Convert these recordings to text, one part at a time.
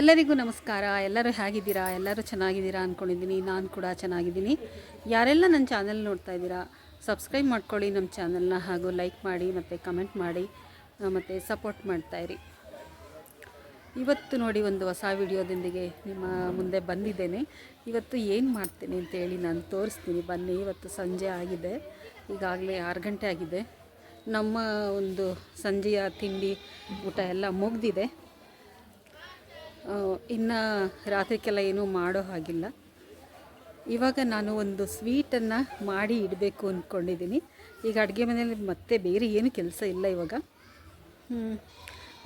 ಎಲ್ಲರಿಗೂ ನಮಸ್ಕಾರ. ಎಲ್ಲರೂ ಹೇಗಿದ್ದೀರಾ? ಎಲ್ಲರೂ ಚೆನ್ನಾಗಿದ್ದೀರಾ ಅಂದ್ಕೊಂಡಿದ್ದೀನಿ ನಾನು ಕೂಡ ಚೆನ್ನಾಗಿದ್ದೀನಿ. ಯಾರೆಲ್ಲ ನನ್ನ ಚಾನಲ್ ನೋಡ್ತಾ ಇದ್ದೀರಾ, ಸಬ್ಸ್ಕ್ರೈಬ್ ಮಾಡ್ಕೊಳ್ಳಿ ನಮ್ಮ ಚಾನಲ್ನ ಹಾಗೂ ಲೈಕ್ ಮಾಡಿ ಮತ್ತು ಕಮೆಂಟ್ ಮಾಡಿ ಮತ್ತು ಸಪೋರ್ಟ್ ಮಾಡ್ತಾಯಿರಿ ಇವತ್ತು ನೋಡಿ ಒಂದು ಹೊಸ ವಿಡಿಯೋದೊಂದಿಗೆ ನಿಮ್ಮ ಮುಂದೆ ಬಂದಿದ್ದೇನೆ. ಇವತ್ತು ಏನು ಮಾಡ್ತೀನಿ ಅಂತೇಳಿ ನಾನು ತೋರಿಸ್ತೀನಿ. ಬನ್ನಿ, ಇವತ್ತು ಸಂಜೆ ಆಗಿದೆ. ಈಗಾಗಲೇ ಆರು ಗಂಟೆ ಆಗಿದೆ. ನಮ್ಮ ಒಂದು ಸಂಜೆಯ ತಿಂಡಿ ಊಟ ಎಲ್ಲ ಮುಗ್ದಿದೆ. ಇನ್ನು ರಾತ್ರಿಗೆಲ್ಲ ಏನೂ ಮಾಡೋ ಹಾಗಿಲ್ಲ. ಇವಾಗ ನಾನು ಒಂದು ಸ್ವೀಟನ್ನು ಮಾಡಿ ಇಡಬೇಕು ಅಂದ್ಕೊಂಡಿದ್ದೀನಿ ಈಗ ಅಡುಗೆ ಮನೆಯಲ್ಲಿ ಮತ್ತೆ ಬೇರೆ ಏನು ಕೆಲಸ ಇಲ್ಲ ಇವಾಗ.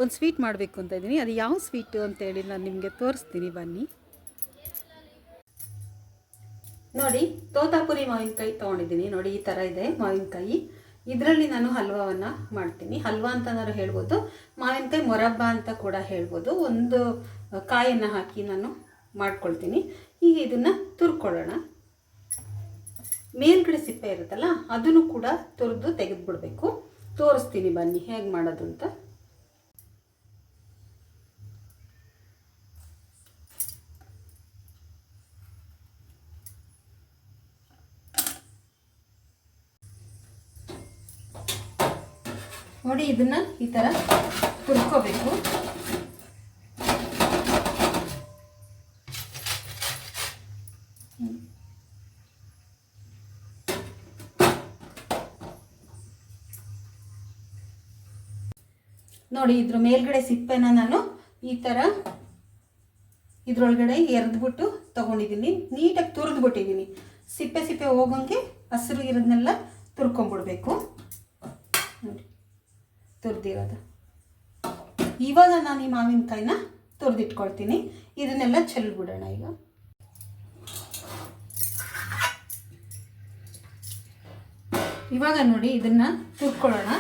ಒಂದು ಸ್ವೀಟ್ ಮಾಡಬೇಕು ಅಂತ ಇದ್ದೀನಿ. ಅದು ಯಾವ ಸ್ವೀಟು ಅಂತೇಳಿ ನಾನು ನಿಮಗೆ ತೋರಿಸ್ತೀನಿ. ಬನ್ನಿ. ನೋಡಿ, ತೋತಾಪುರಿ ಮಾವಿನಕಾಯಿ ತೊಗೊಂಡಿದ್ದೀನಿ. ನೋಡಿ, ಈ ಥರ ಇದೆ ಮಾವಿನಕಾಯಿ. ಇದರಲ್ಲಿ ನಾನು ಹಲ್ವಾವನ್ನು ಮಾಡ್ತೀನಿ. ಹಲ್ವಾ ಅಂತನಾದ್ರು ಹೇಳ್ಬೋದು, ಮಾವಿನಕಾಯಿ ಮೊರಬ್ಬ ಅಂತ ಕೂಡ ಹೇಳ್ಬೋದು. ಒಂದು ಕಾಯನ್ನು ಹಾಕಿ ನಾನು ಮಾಡ್ಕೊಳ್ತೀನಿ. ಈಗ ಇದನ್ನು ತುರ್ಕೊಳ್ಳೋಣ. ಮೇಲ್ಗಡೆ ಸಿಪ್ಪೆ ಇರುತ್ತಲ್ಲ, ಅದನ್ನು ಕೂಡ ತುರಿದು ತೆಗೆದುಬಿಡ್ಬೇಕು. ತೋರಿಸ್ತೀನಿ ಬನ್ನಿ, ಹೇಗೆ ಮಾಡೋದು ಅಂತ. ನೋಡಿ ಇದನ್ನ ಈ ಥರ ತುರ್ಕೋಬೇಕು. ನೋಡಿ ಇದ್ರ ಮೇಲ್ಗಡೆ ಸಿಪ್ಪೆನ ನಾನು ಈ ಥರ ಇದ್ರೊಳಗಡೆ ಎರೆದ್ಬಿಟ್ಟು ತೊಗೊಂಡಿದ್ದೀನಿ ನೀಟಾಗಿ ತುರಿದ್ಬಿಟ್ಟಿದ್ದೀನಿ ಸಿಪ್ಪೆ ಸಿಪ್ಪೆ ಹೋಗೋಂಗೆ ಹಸಿರು ಇರೋದನ್ನೆಲ್ಲ ತುರ್ಕೊಂಬಿಡ್ಬೇಕು. ನೋಡಿ. ತುರಿದಿರೋದು. ಇವಾಗ ನಾನು ಈ ಮಾವಿನಕಾಯಿನ ತುರಿದಿಟ್ಕೊಳ್ತೀನಿ. ಇದನ್ನೆಲ್ಲ ಚೆಲ್ಬಿಡೋಣ ಈಗ. ಇವಾಗ ನೋಡಿ ಇದನ್ನ ತುರ್ಕೊಳ್ಳೋಣ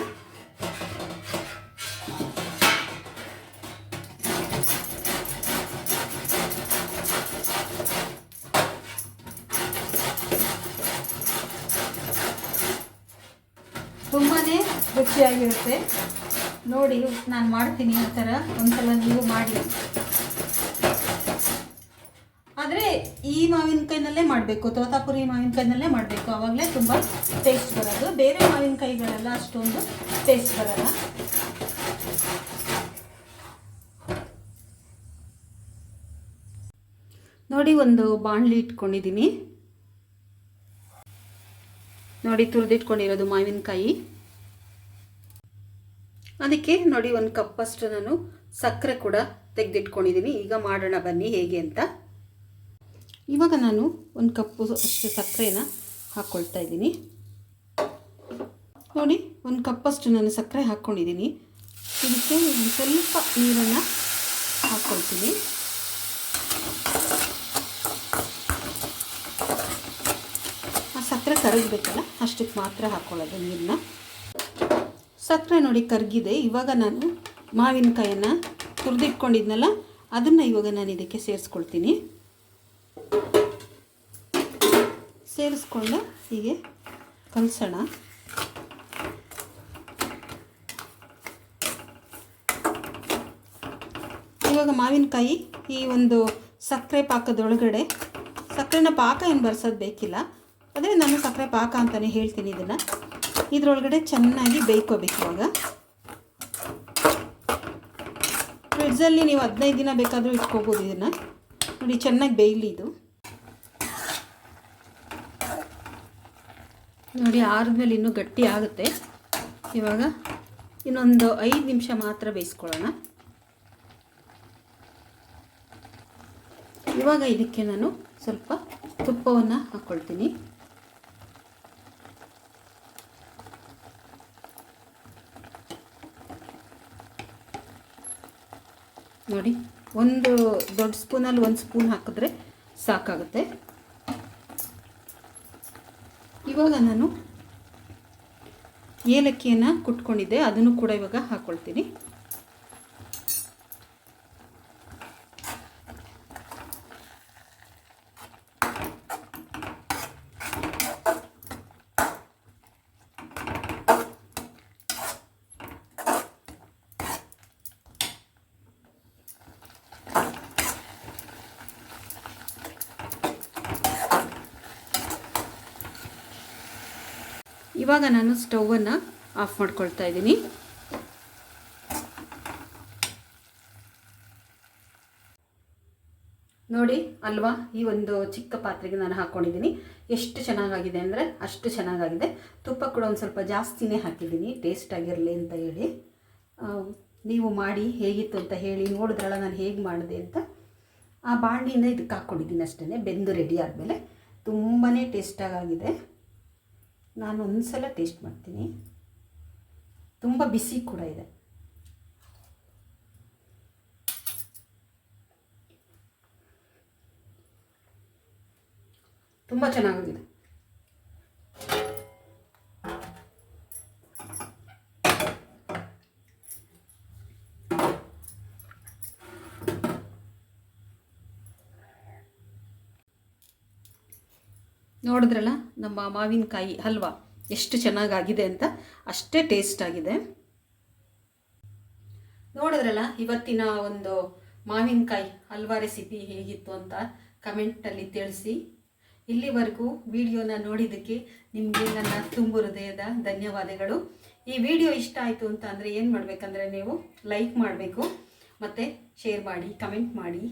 ರುಚಿಯಾಗಿರುತ್ತೆ. ನೋಡಿ, ನಾನು ಮಾಡ್ತೀನಿ ಈ ಥರ ಒಂದ್ಸಲ ನೀವು ಮಾಡಿ. ಆದರೆ ಈ ಮಾವಿನಕಾಯಿನಲ್ಲೇ ಮಾಡಬೇಕು. ತೋತಾಪುರಿ ಮಾವಿನಕಾಯಿನಲ್ಲೇ ಮಾಡಬೇಕು. ಆವಾಗಲೇ ತುಂಬ ಟೇಸ್ಟ್ ಬರೋದು. ಬೇರೆ ಮಾವಿನಕಾಯಿಗಳೆಲ್ಲ ಅಷ್ಟೊಂದು ಟೇಸ್ಟ್ ಬರಲ್ಲ. ನೋಡಿ, ಒಂದು ಬಾಣಲಿ ಇಟ್ಕೊಂಡಿದ್ದೀನಿ. ನೋಡಿ, ತುರಿದಿಟ್ಕೊಂಡಿರೋದು ಮಾವಿನಕಾಯಿ. ಅದಕ್ಕೆ ನೋಡಿ ಒಂದು ಕಪ್ಪಷ್ಟು ನಾನು ಸಕ್ಕರೆ ಕೂಡ ತೆಗೆದಿಟ್ಕೊಂಡಿದ್ದೀನಿ ಈಗ ಮಾಡೋಣ ಬನ್ನಿ ಹೇಗೆ ಅಂತ. ಇವಾಗ ನಾನು ಒಂದು ಕಪ್ಪು ಅಷ್ಟು ಸಕ್ಕರೆನ ಹಾಕ್ಕೊಳ್ತಾ ಇದ್ದೀನಿ. ನೋಡಿ, ಒಂದು ಕಪ್ಪಷ್ಟು ನಾನು ಸಕ್ಕರೆ ಹಾಕ್ಕೊಂಡಿದ್ದೀನಿ ಇದಕ್ಕೆ ಒಂದು ಸ್ವಲ್ಪ ನೀರನ್ನು ಹಾಕ್ಕೊಳ್ತೀನಿ ಆ ಸಕ್ಕರೆ ಕರಗಬೇಕಲ್ಲ, ಅಷ್ಟಕ್ಕೆ ಮಾತ್ರ ಹಾಕ್ಕೊಳ್ಳೋದು ನೀರನ್ನ. ಸಕ್ಕರೆ ನೋಡಿ ಕರಗಿದೆ. ಇವಾಗ ನಾನು ಮಾವಿನಕಾಯನ್ನು ತುರಿದಿಟ್ಕೊಂಡಿದ್ನಲ್ಲ, ಅದನ್ನು ಇವಾಗ ನಾನು ಇದಕ್ಕೆ ಸೇರಿಸ್ಕೊಳ್ತೀನಿ. ಸೇರಿಸ್ಕೊಂಡು ಹೀಗೆ ಕಲಸೋಣ. ಇವಾಗ ಮಾವಿನಕಾಯಿ ಈ ಒಂದು ಸಕ್ಕರೆ ಪಾಕದೊಳಗಡೆ, ಸಕ್ಕರೆನ ಪಾಕ ಏನು ಬರ್ಸೋದು ಬೇಕಿಲ್ಲ. ಅದೇ ನಾನು ಸಕ್ಕರೆ ಪಾಕ ಅಂತಲೇ ಹೇಳ್ತೀನಿ ಇದನ್ನು. ಇದರೊಳಗಡೆ ಚೆನ್ನಾಗಿ ಬೇಯ್ಕೋಬೇಕು ಇವಾಗ. ಫ್ರಿಡ್ಜಲ್ಲಿ ನೀವು ಹದಿನೈದು ದಿನ ಬೇಕಾದರೂ ಇಟ್ಕೋಬೋದು ಇದನ್ನು. ನೋಡಿ, ಚೆನ್ನಾಗಿ ಬೇಯಲಿ ಇದು. ನೋಡಿ, ಆರಿದ್ಮೇಲೆ ಇನ್ನೂ ಗಟ್ಟಿ ಆಗುತ್ತೆ. ಇವಾಗ ಇನ್ನೊಂದು ಐದು ನಿಮಿಷ ಮಾತ್ರ ಬೇಯಿಸ್ಕೊಳ್ಳೋಣ. ಇವಾಗ ಇದಕ್ಕೆ ನಾನು ಸ್ವಲ್ಪ ತುಪ್ಪವನ್ನು ಹಾಕ್ಕೊಳ್ತೀನಿ ನೋಡಿ, ಒಂದು ದೊಡ್ಡ ಸ್ಪೂನಲ್ಲಿ ಒಂದು ಸ್ಪೂನ್ ಹಾಕಿದ್ರೆ ಸಾಕಾಗುತ್ತೆ. ಇವಾಗ ನಾನು ಏಲಕ್ಕಿಯನ್ನು ಕುಟ್ಕೊಂಡಿದ್ದೆ, ಅದನ್ನು ಕೂಡ ಇವಾಗ ಹಾಕ್ಕೊಳ್ತೀನಿ ಇವಾಗ ನಾನು ಸ್ಟವನ್ನು ಆಫ್ ಮಾಡ್ಕೊಳ್ತಾ ಇದ್ದೀನಿ. ನೋಡಿ, ಅಲ್ವಾ? ಈ ಒಂದು ಚಿಕ್ಕ ಪಾತ್ರೆಗೆ ನಾನು ಹಾಕ್ಕೊಂಡಿದ್ದೀನಿ ಎಷ್ಟು ಚೆನ್ನಾಗಾಗಿದೆ ಅಂದರೆ ಅಷ್ಟು ಚೆನ್ನಾಗಾಗಿದೆ. ತುಪ್ಪ ಕೂಡ ಒಂದು ಸ್ವಲ್ಪ ಜಾಸ್ತಿನೇ ಹಾಕಿದ್ದೀನಿ. ಟೇಸ್ಟ್ ಆಗಿರಲಿ ಅಂತ ಹೇಳಿ. ನೀವು ಮಾಡಿ ಹೇಗಿತ್ತು ಅಂತ ಹೇಳಿ ನೋಡಿದ್ರಲ್ಲ ನಾನು ಹೇಗೆ ಮಾಡಿದೆ ಅಂತ. ಆ ಬಾಣಲಿಯಿಂದ ಇದಕ್ಕೆ ಹಾಕ್ಕೊಂಡಿದ್ದೀನಿ ಅಷ್ಟೇ ಬೆಂದು ರೆಡಿ ಆದಮೇಲೆ ತುಂಬಾ ಟೇಸ್ಟಾಗಿದೆ ನಾನು ಒಂದು ಸಲ ಟೇಸ್ಟ್ ಮಾಡ್ತೀನಿ. ತುಂಬ ಬಿಸಿ ಕೂಡ ಇದೆ. ತುಂಬ ಚೆನ್ನಾಗಿದೆ. ನೋಡಿದ್ರಲ್ಲ, ನಮ್ಮ ಮಾವಿನಕಾಯಿ ಹಲ್ವಾ ಎಷ್ಟು ಚೆನ್ನಾಗಾಗಿದೆ ಅಂತ ಅಷ್ಟೇ ಟೇಸ್ಟ್ ಆಗಿದೆ. ನೋಡಿದ್ರಲ್ಲ, ಇವತ್ತಿನ ಒಂದು ಮಾವಿನಕಾಯಿ ಹಲ್ವಾ ರೆಸಿಪಿ ಹೇಗಿತ್ತು ಅಂತ ಕಮೆಂಟಲ್ಲಿ ತಿಳಿಸಿ. ಇಲ್ಲಿವರೆಗೂ ವಿಡಿಯೋನ ನೋಡಿದ್ದಕ್ಕೆ ನಿಮಗೆ ನನ್ನ ತುಂಬು ಹೃದಯದ ಧನ್ಯವಾದಗಳು. ಈ ವಿಡಿಯೋ ಇಷ್ಟ ಆಯಿತು ಅಂತ ಅಂದರೆ ಏನು ಮಾಡಬೇಕಂದ್ರೆ ನೀವು ಲೈಕ್ ಮಾಡಬೇಕು, ಮತ್ತು ಶೇರ್ ಮಾಡಿ ಕಮೆಂಟ್ ಮಾಡಿ.